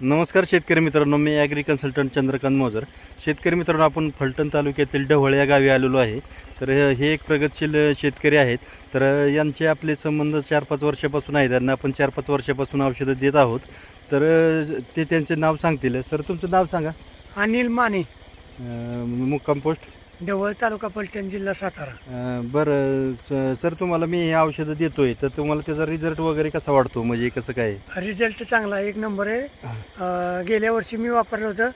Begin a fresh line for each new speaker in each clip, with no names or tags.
नमस्कार शेतकरी मित्रांनो मी ॲग्री कन्सल्टंट चंद्रकांत मोजर. शेतकरी मित्रांनो आपण फलटण तालुक्यातील ढवळ या गावी आलेलो आहे. तर हे हे एक प्रगतशील शेतकरी आहेत. तर यांचे आपले संबंध चार पाच वर्षापासून आहेत. त्यांना आपण चार पाच वर्षापासून औषधं देत आहोत. तर ते त्यांचे नाव सांगतील. सर तुमचं नाव सांगा.
अनिल माने.
मुक्काम पोस्ट.
ढवळ तालुका पलटण जिल्हा सातारा.
अं, बरं स- सर तुम्हाला मी हे औषधं देतोय तर तुम्हाला त्याचा रिझल्ट वगैरे कसा वाटतो? म्हणजे कसं काय?
रिझल्ट चांगला आहे, एक नंबर आहे. अं, गेल्या वर्षी मी वापरलं होतं.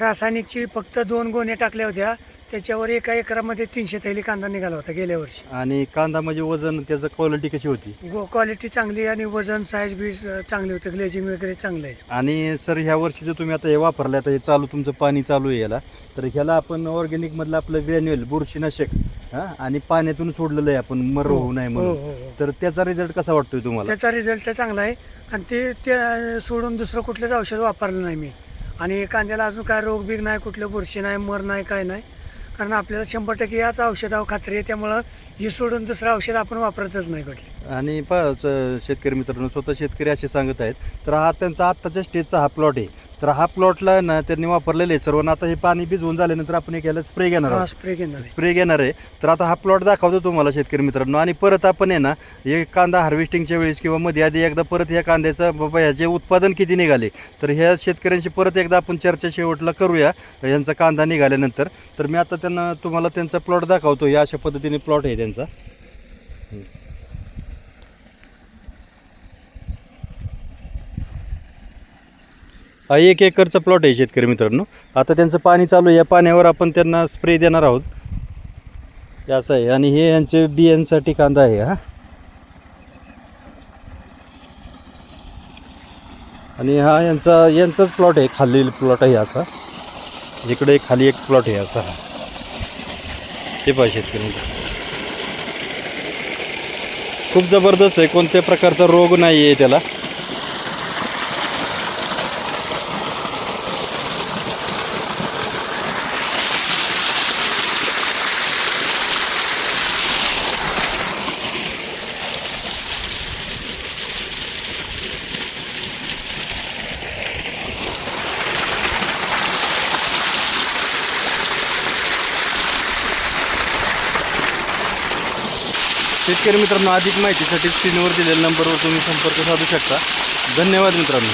रासायनिकची फक्त दोन गोण्या टाकल्या होत्या. त्याच्यावर एका एकरामध्ये तीनशे थैली कांदा निघाला होता गेल्या वर्षी.
आणि कांदा म्हणजे वजन त्याचं क्वालिटी कशी होती?
गो क्वालिटी चांगली आणि वजन साईज बीज अं, चांगली होते. ग्लेजिंग वगैरे चांगलं आहे.
आणि सर ह्या वर्षीचं तुम्ही आता हे वापरलं आता हे चालू तुमचं पाणी चालू आहे याला तर ह्याला आपण ऑर्गॅनिकमधलं आपलं ग्रॅन्युअल बुरशीनाशक हां आणि पाण्यातून सोडलेलं आहे आपण मर होऊ नये
हो
म्हणून.
हो हो
तर त्याचा रिझल्ट कसा वाटतोय तुम्हाला?
त्याचा रिझल्ट चांगला आहे. आणि ते ते सोडून दुसरं कुठलंच औषध वापरलं नाही मी. आणि कांद्याला अजून काय रोग बिग नाही कुठलं बुरशी नाही मर नाही काय नाही. कारण आपल्याला शंभर टक्के याच औषधावर खात्री आहे त्यामुळं हे सोडून दुसरं औषध आपण वापरतच नाही कुठले.
आणि पहा च- शेतकरी मित्रांनो स्वतः शेतकरी असे सांगत आहेत तर हा त्यांचा आत्ताच्या स्टेजचा हा प्लॉट आहे. तर हा प्लॉटला ना त्यांनी वापरलेले आहे सर्व. आणि आता हे पाणी भिजवून झाल्यानंतर आपण एक याला स्प्रे घेणार
हा
आहोत.
स्प्रे घेणार आहे.
स्प्रे घेणार आहे. तर आता हा प्लॉट दाखवतो तुम्हाला शेतकरी मित्रांनो. आणि परत आपण आहे ना हे कांदा हार्वेस्टिंगच्या वेळेस किंवा मध्ये आधी एकदा परत ह्या कांद्याचा बाबा ह्याचे उत्पादन किती निघाले? तर ह्या शेतकऱ्यांशी परत एकदा आपण चर्चा शेवटला करूया. यांचा कांदा निघाल्यानंतर. तर मी आता त्यांना तुम्हाला त्यांचा प्लॉट दाखवतो या अशा पद्धतीने प्लॉट आहे त्यांचा. हा एक एकरचा प्लॉट आहे शेतकरी मित्रांनो. आता त्यांचं पाणी चालू आहे. या पाण्यावर आपण त्यांना स्प्रे देणार आहोत. हे असं आहे. आणि हे यांचे बियांसाठी कांदा आहे हा. आणि हा यांचा यांचाच प्लॉट आहे. खाली प्लॉट आहे असा. इकडे खाली एक प्लॉट आहे असा ते पाहिजे शेतकरी मित्र. खूप जबरदस्त आहे. कोणत्या प्रकारचा रोग नाही आहे त्याला. शेतकरी मित्रांनो अधिक माहितीसाठी स्क्रीनवर दिलेल्या नंबरवर तुम्ही संपर्क साधू शकता. धन्यवाद मित्रांनो.